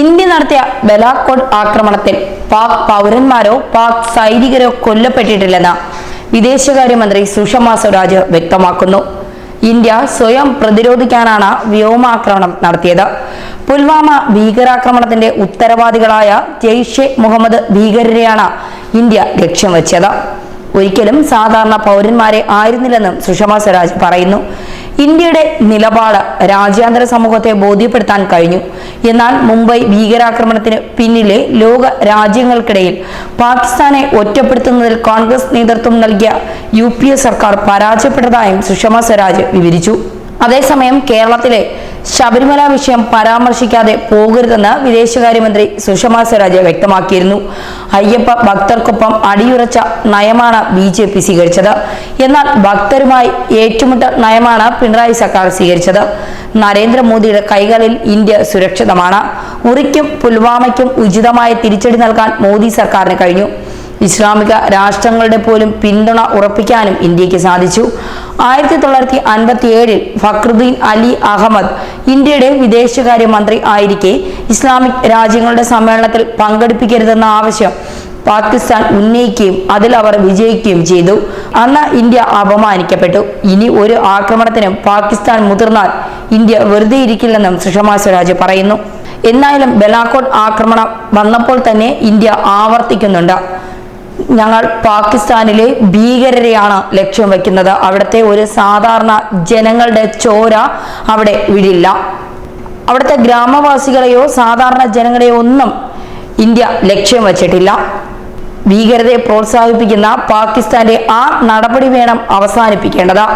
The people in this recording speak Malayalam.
ഇന്ത്യ നടത്തിയ ബലാക്കോട്ട് ആക്രമണത്തിൽ പാക് പൗരന്മാരോ പാക് സൈനികരോ കൊല്ലപ്പെട്ടിട്ടില്ലെന്ന് വിദേശകാര്യമന്ത്രി സുഷമ സ്വരാജ് വ്യക്തമാക്കുന്നു. ഇന്ത്യ സ്വയം പ്രതിരോധിക്കാനാണ് വ്യോമാക്രമണം നടത്തിയത്. പുൽവാമ ഭീകരാക്രമണത്തിന്റെ ഉത്തരവാദികളായ ജെയ്ഷെ മുഹമ്മദ് ഭീകരരെയാണ് ഇന്ത്യ ലക്ഷ്യം വെച്ചത്. ഒരിക്കലും സാധാരണ പൗരന്മാരെ ആയിരുന്നില്ലെന്നും സുഷമ സ്വരാജ് പറയുന്നു. ഇന്ത്യയുടെ നിലപാട് രാജ്യാന്തര സമൂഹത്തെ ബോധ്യപ്പെടുത്താൻ കഴിഞ്ഞു. എന്നാൽ മുംബൈ ഭീകരാക്രമണത്തിന് പിന്നിലെ ലോക രാജ്യങ്ങൾക്കിടയിൽ പാകിസ്ഥാനെ ഒറ്റപ്പെടുത്തുന്നതിൽ കോൺഗ്രസ് നേതൃത്വം നൽകിയ യു സർക്കാർ പരാജയപ്പെട്ടതായും സുഷമ സ്വരാജ് വിവരിച്ചു. അതേസമയം കേരളത്തിലെ ശബരിമല വിഷയം പരാമർശിക്കാതെ പോകരുതെന്ന് വിദേശകാര്യമന്ത്രി സുഷമ സ്വരാജ് വ്യക്തമാക്കിയിരുന്നു. അയ്യപ്പ ഭക്തർക്കൊപ്പം അടിയുറച്ച നയമാണ് ബി ജെ പി സ്വീകരിച്ചത്. എന്നാൽ ഭക്തരുമായി ഏറ്റുമുട്ടൽ നയമാണ് പിണറായി സർക്കാർ സ്വീകരിച്ചത്. നരേന്ദ്രമോദിയുടെ കൈകളിൽ ഇന്ത്യ സുരക്ഷിതമാണ്. ഉറിക്കും പുൽവാമയ്ക്കും ഉചിതമായ തിരിച്ചടി നൽകാൻ മോദി സർക്കാരിന് കഴിഞ്ഞു. ഇസ്ലാമിക രാഷ്ട്രങ്ങളുടെ പോലും പിന്തുണ ഉറപ്പിക്കാനും ഇന്ത്യയ്ക്ക് സാധിച്ചു. ആയിരത്തി തൊള്ളായിരത്തി അൻപത്തി ഏഴിൽ ഫക്രുദ്ദീൻ അലി അഹമ്മദ് ഇന്ത്യയുടെ വിദേശകാര്യ മന്ത്രി ആയിരിക്കെ ഇസ്ലാമിക് രാജ്യങ്ങളുടെ സമ്മേളനത്തിൽ പങ്കെടുപ്പിക്കരുതെന്ന ആവശ്യം പാകിസ്ഥാൻ ഉന്നയിക്കുകയും അതിൽ അവർ വിജയിക്കുകയും ചെയ്തു. അന്ന് ഇന്ത്യ അപമാനിക്കപ്പെട്ടു. ഇനി ഒരു ആക്രമണത്തിനും പാകിസ്ഥാൻ മുതിർന്നാൽ ഇന്ത്യ വെറുതെ ഇരിക്കില്ലെന്നും സുഷമ സ്വരാജ് പറയുന്നു. എന്നായാലും ബലാക്കോട്ട് ആക്രമണം വന്നപ്പോൾ തന്നെ ഇന്ത്യ ആവർത്തിക്കുന്നുണ്ട്. ഞങ്ങൾ പാകിസ്ഥാനിലെ ഭീകരരെയാണ് ലക്ഷ്യം വെക്കുന്നത് അവിടുത്തെ ഒരു സാധാരണ ജനങ്ങളുടെ ചോര അവിടെ വിടില്ല. അവിടുത്തെ ഗ്രാമവാസികളെയോ സാധാരണ ജനങ്ങളെയോ ഒന്നും ഇന്ത്യ ലക്ഷ്യം വച്ചിട്ടില്ല. ഭീകരതയെ പ്രോത്സാഹിപ്പിക്കുന്ന പാകിസ്ഥാന്റെ ആ നടപടി വേണം അവസാനിപ്പിക്കേണ്ടത്.